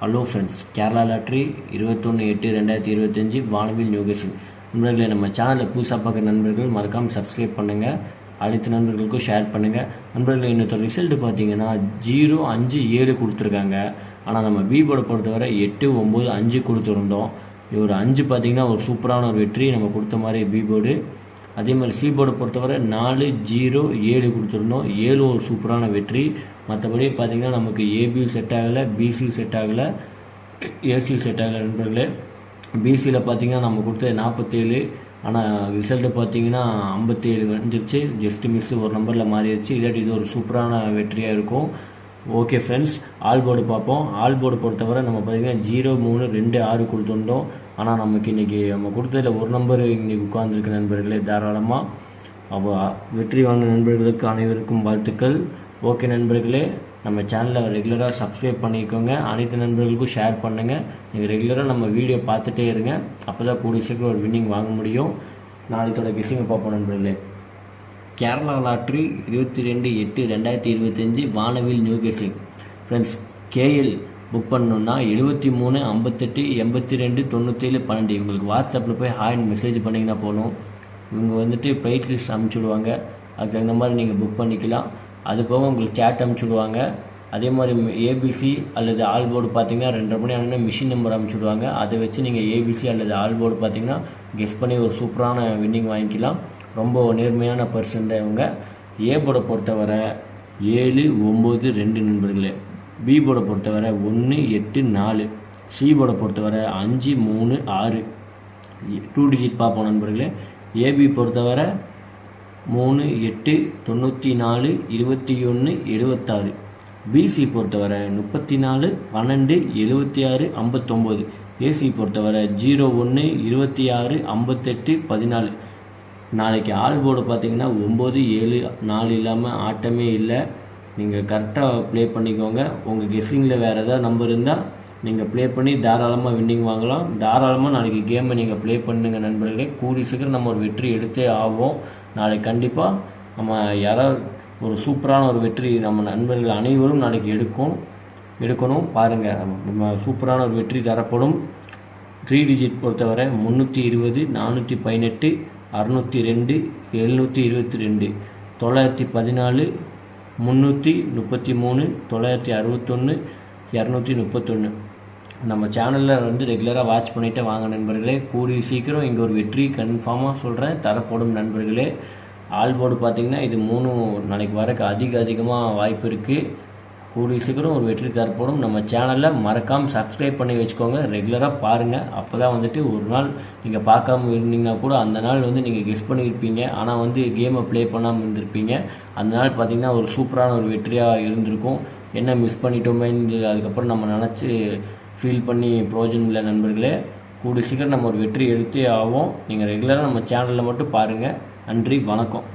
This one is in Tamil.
ஹலோ ஃப்ரெண்ட்ஸ் கேரளா லாட்ரி இருபத்தொன்று எட்டு ரெண்டாயிரத்தி இருபத்தஞ்சி வானவில் யோகேஷன் நண்பர்களே நம்ம சேனலில் புதுசாக பார்க்குற நண்பர்கள் மறக்காமல் சப்ஸ்கிரைப் பண்ணுங்கள் அடுத்த நண்பர்களுக்கும் ஷேர் பண்ணுங்கள் நண்பர்களே இன்னொருத்தர் ரிசல்ட்டு பார்த்தீங்கன்னா ஜீரோ அஞ்சு ஏழு கொடுத்துருக்காங்க. ஆனால் நம்ம பீபோட பொறுத்தவரை எட்டு ஒம்பது அஞ்சு கொடுத்துருந்தோம். ஒரு அஞ்சு பார்த்தீங்கன்னா ஒரு சூப்பரான ஒரு வெற்றி. நம்ம கொடுத்த மாதிரி பீபோர்டு அதே மாதிரி சி போர்டை பொறுத்தவரை நாலு ஜீரோ ஏழு கொடுத்துருந்தோம். ஏழு ஒரு சூப்பரான வெற்றி. மற்றபடி பார்த்திங்கன்னா நமக்கு ஏபியும் செட் ஆகலை பிசியும் செட் ஆகலை ஏசியும் செட் ஆகலை நண்பர்களே. பிசியில் பார்த்தீங்கன்னா நம்ம கொடுத்தது நாற்பத்தேழு ஆனால் ரிசல்ட்டு பார்த்தீங்கன்னா ஐம்பத்தேழு வந்துருச்சு. ஜஸ்ட் மிஸ் ஒரு நம்பரில் மாறிடுச்சு. இல்லாட்டி இது ஒரு சூப்பரான வெற்றியாக இருக்கும். ஓகே ஃப்ரெண்ட்ஸ் ஆல் போர்டு பார்ப்போம். ஆல் போர்டு பொறுத்தவரை நம்ம பார்த்தீங்கன்னா ஜீரோ மூணு ரெண்டு ஆறு கொடுத்துருந்தோம். ஆனால் நமக்கு இன்றைக்கி நம்ம கொடுத்ததில் ஒரு நம்பர் இன்றைக்கி உட்கார்ந்துருக்க நண்பர்களே தாராளமாக அப்போ வெற்றி வாங்க நண்பர்களுக்கு அனைவருக்கும் வாழ்த்துக்கள். ஓகே நண்பர்களே நம்ம சேனலை ரெகுலராக சப்ஸ்கிரைப் பண்ணிக்கோங்க. அனைத்து நண்பர்களுக்கும் ஷேர் பண்ணுங்கள் நீங்கள் ரெகுலராக நம்ம வீடியோ பார்த்துட்டே இருங்க. அப்போ தான் கூடிய சீக்கிரம் ஒரு வின்னிங் வாங்க முடியும். நாளைக்கோட கிசிங்க பார்ப்போம் நண்பர்களே. கேரளா லாட்ரி இருபத்தி ரெண்டு எட்டு ரெண்டாயிரத்தி இருபத்தஞ்சி வானவில் new guessing friends KL book பண்ணணுன்னா எழுபத்தி மூணு ஐம்பத்தெட்டு எண்பத்தி ரெண்டு தொண்ணூற்றேழு பன்னெண்டு. இவங்களுக்கு வாட்ஸ்அப்பில் போய் ஹாய்னு மெசேஜ் பண்ணிங்கன்னா போகணும் இவங்க வந்துட்டு ப்ரைட் லிஸ்ட் அனுப்பிச்சுடுவாங்க அதுக்கு தகுந்த மாதிரி நீங்கள் புக் பண்ணிக்கலாம். அது போக உங்களுக்கு சேட் அனுப்பிச்சுடுவாங்க அதே மாதிரி ஏபிசி அல்லது ஆல் போர்டு பார்த்தீங்கன்னா ரெண்டரை மணி ஆனால் மிஷின் நம்பர் அனுப்பிச்சுடுவாங்க அதை வச்சு நீங்கள் ஏபிசி அல்லது ஆல் போர்டு பார்த்தீங்கன்னா கெஸ் பண்ணி ஒரு சூப்பரான வின்னிங் வாங்கிக்கலாம். ரொம்ப நேர்மையான பர்சன் தான் இவங்க. ஏ போர்டை பொறுத்தவரை ஏழு ஒம்பது ரெண்டு நண்பர்களே. பி போர்டை பொறுத்தவரை ஒன்று எட்டு நாலு. சி போர்டை பொறுத்தவரை அஞ்சு மூணு ஆறு. டூ டிஜிட் பார்ப்போம் நண்பர்களே. ஏபி பொறுத்தவரை மூணு எட்டு தொண்ணூற்றி நாலு இருபத்தி ஒன்று எழுபத்தாறு பிசி பொறுத்தவரை முப்பத்தி நாலு பன்னெண்டு எழுபத்தி ஆறு ஐம்பத்தொம்போது ஏசி பொறுத்தவரை ஜீரோ ஒன்று இருபத்தி ஆறு ஐம்பத்தெட்டு பதினாலு. நாளைக்கு ஆள் போர்டு பார்த்தீங்கன்னா ஒம்பது ஏழு நாலு இல்லாமல் ஆட்டமே இல்லை. நீங்கள் கரெக்டாக ப்ளே பண்ணிக்கோங்க. உங்கள் கெஸ்ஸிங்கில் வேறு ஏதாவது நம்பர் இருந்தால் நீங்கள் ப்ளே பண்ணி தாராளமாக வின்னிங் வாங்கலாம். தாராளமாக நாளைக்கு கேமை நீங்கள் ப்ளே பண்ணுங்கள் நண்பர்களே. கூடி சீக்கிரம் நம்ம ஒரு வெற்றி எடுத்தே ஆகும் நாளைக்கு கண்டிப்பாக நம்ம யாராவது ஒரு சூப்பரான ஒரு வெற்றி நம்ம நண்பர்கள் அனைவரும் நாளைக்கு எடுக்கும் எடுக்கணும். பாருங்கள் நம்ம சூப்பரான ஒரு வெற்றி தரப்படும். த்ரீ டிஜிட் பொறுத்தவரை முந்நூற்றி இருபது நானூற்றி பதினெட்டு அறுநூற்றி ரெண்டு எழுநூற்றி இருபத்தி ரெண்டு தொள்ளாயிரத்தி பதினாலு முந்நூற்றி முப்பத்தி மூணு தொள்ளாயிரத்தி அறுபத்தொன்று இரநூத்தி முப்பத்தொன்று நம்ம சேனலில் வந்து ரெகுலராக வாட்ச் பண்ணிகிட்டே வாங்க நண்பர்களே. கூடிய சீக்கிரம் இங்கே ஒரு வெற்றி கன்ஃபார்மாக சொல்கிறேன் தரப்படும் நண்பர்களே. ஆல் போர்டு பார்த்திங்கன்னா இது மூணு நாளைக்கு வரக்கு அதிக அதிகமாக வாய்ப்பு இருக்குது கூடிய சீக்கிரம் ஒரு வெற்றி தரப்படும் நம்ம சேனலில் மறக்காமல் சப்ஸ்கிரைப் பண்ணி வச்சுக்கோங்க. ரெகுலராக பாருங்கள் அப்போ தான் வந்துட்டு ஒரு நாள் நீங்கள் பார்க்காம இருந்தீங்கன்னா கூட அந்த நாள் வந்து நீங்கள் கெஸ் பண்ணியிருப்பீங்க ஆனால் வந்து கேமை ப்ளே பண்ணாமல் இருந்திருப்பீங்க. அந்த நாள் பார்த்திங்கன்னா ஒரு சூப்பரான ஒரு வெற்றியாக இருந்திருக்கும். என்ன மிஸ் பண்ணிட்டோமேன்னு அதுக்கப்புறம் நம்ம நினச்சி ஃபீல் பண்ணி ப்ரோஜனம் இல்லை நண்பர்களே. கூடிய சீக்கிரம் நம்ம ஒரு வெற்றி எடுத்தே ஆகும் நீங்கள் ரெகுலராக நம்ம சேனலில் மட்டும் பாருங்கள் நன்றி வணக்கம்.